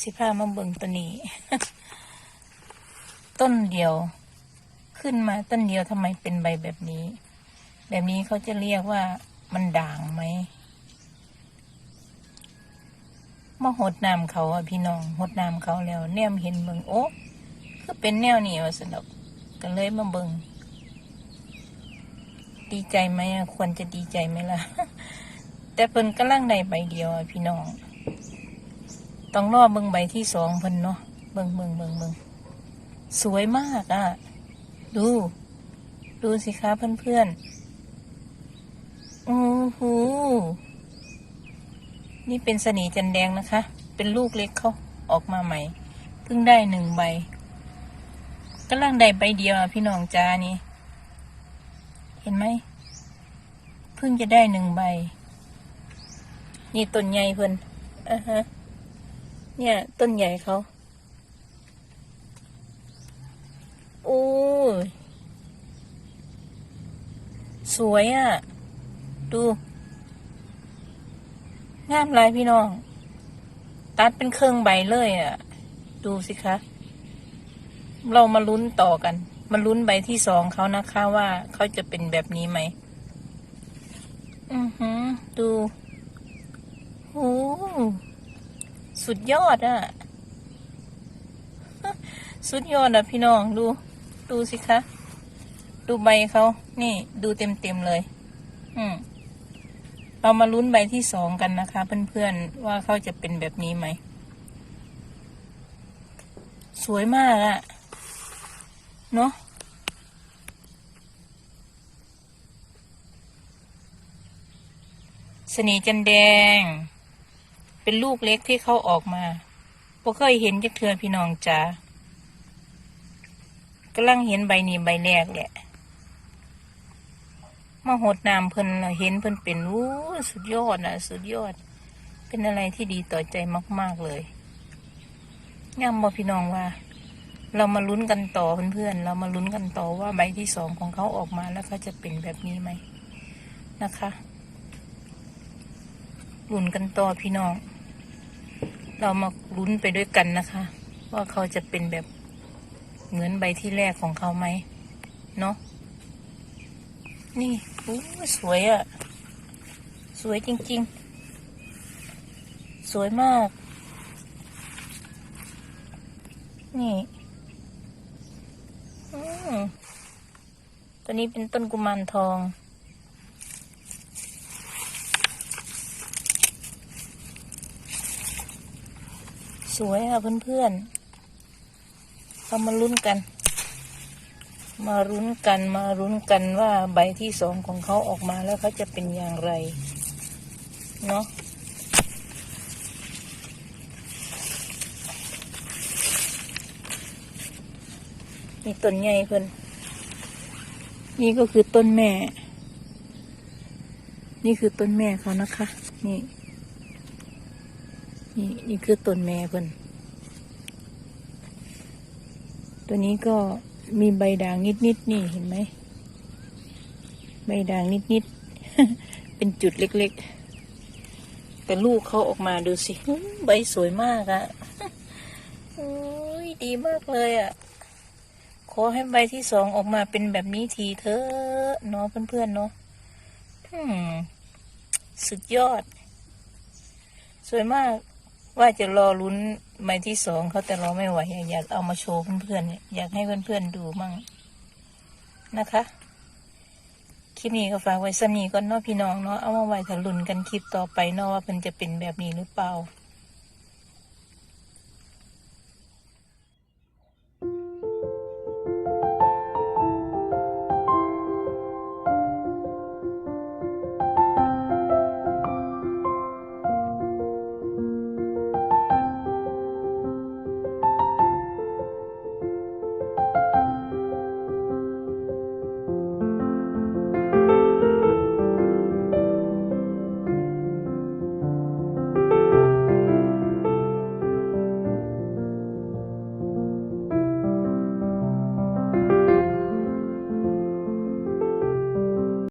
สิพามาเบิ่งตัวนี้ ต้นเดียว ขึ้นมาต้นเดียวทำไมเป็นใบแบบนี้ แบบนี้เขาจะเรียกว่ามันด่างไหมมาหดน้ำเขาอะพี่น้องหดน้ำเขาแล้ว แนมเห็นเบิ่งโอ้คือเป็นแนวนี้ว่าสนุกก็เลยมาเบิ่งดีใจไหมควรจะดีใจไหมล่ะ แต่เพิ่นกำลังได้ใบเดียวพี่น้อง ต้องรอเบิ่งใบที่สองเพิ่นเนาะเบิ่งเบิ่งเบิ่งเบิ่งสวยมากอะดู ดูสิคะเพื่อนๆโอ้โหนี่เป็นสนีจันแดงนะคะ เป็นลูกเล็กเขาออกมาใหม่ เพิ่งได้หนึ่งใบกำลังได้ใบเดียวพี่น้องจ้านี่ เห็นไหม เพิ่งจะได้หนึ่งใบ นี่ต้นใหญ่เพิ่นอ่าฮะ เนี่ย ต้นใหญ่เขาโอ้ยสวยอะ่ะ ดู งามลายพี่น้อง ตัดเป็นเครื่องใบเลยอะ่ะ ดูสิคะ เรามาลุ้นต่อกัน มาลุ้นใบที่สองเขานะคะว่าเขาจะเป็นแบบนี้ไหม อือหือ ดู โอ้สุดยอดอะสุดยอดอะพี่น้องดู ดูสิคะ ดูใบเขา นี่ดูเต็มเต็มเลย อืมเรามาลุ้นใบที่สองกันนะคะ เพื่อนๆ ว่าเขาจะเป็นแบบนี้ไหม สวยมากอะเนาะสนีจันแดง เป็นลูกเล็กที่เขาออกมาบ่เคยเห็นจักเทือพี่น้องจ๋ากำลังเห็นใบนี้ใบแรกแหละมาหดน้ำเพิ่นน่ะเห็นเพิ่นเป็นวู้สุดยอดนะสุดยอด เป็นอะไรที่ดีต่อใจมาก ๆเลยงามบ่พี่น้องว่า เรามาลุ้นกันต่อเพื่อนๆเรามาลุ้นกันต่อว่าใบที่สองของเขาออกมาแล้วเขาจะเป็นแบบนี้ไหมนะคะลุ้นกันต่อพี่น้อง เรามาลุ้นไปด้วยกันนะคะ ว่าเขาจะเป็นแบบเหมือนใบที่แรกของเขาไหมเนาะนี่อู้สวยอะ่ะ สวยจริง ๆ สวยมาก นี่อืมตัวนี้เป็นต้นกุมารทอง สวยค่ะเพื่อนๆเรามาลุ้นกัน มารุ้นกันมารุ้นกันว่าใบที่สองของเขาออกมาแล้วเขาจะเป็นอย่างไร เนาะนี่ต้นใหญ่เพิ่อนนี่ก็คือต้นแม่ นี่คือต้นแม่เขานะคะ นี่ นี่นี่คือต้นแม่เพิ่นตัวนี้ก็มีใบด่างนิดๆนี่เห็นไหมใบด่างนิดๆ เป็นจุดเล็กๆ แต่ลูกเขาออกมาดูสิใบสวยมากอะโอ้ยดีมากเลยอะขอให้ใบที่สองออกมาเป็นแบบนี้ทีเถอะเนาะเพื่อนๆเนาะสุดยอด สวยมาก ว่าจะรอลุ้นใบที่สองเขาแต่รอไม่ไหวอยากเอามาโชว์เพื่อนๆอยากให้เพื่อนๆดูมั่งนะคะ คลิปนี้ก็ฝากไว้สำนีก่อนเนาะพี่น้องเนาะเอามาไว้ถลุนกันคลิปต่อไปเนาะว่ามันจะเป็นแบบนี้หรือเปล่า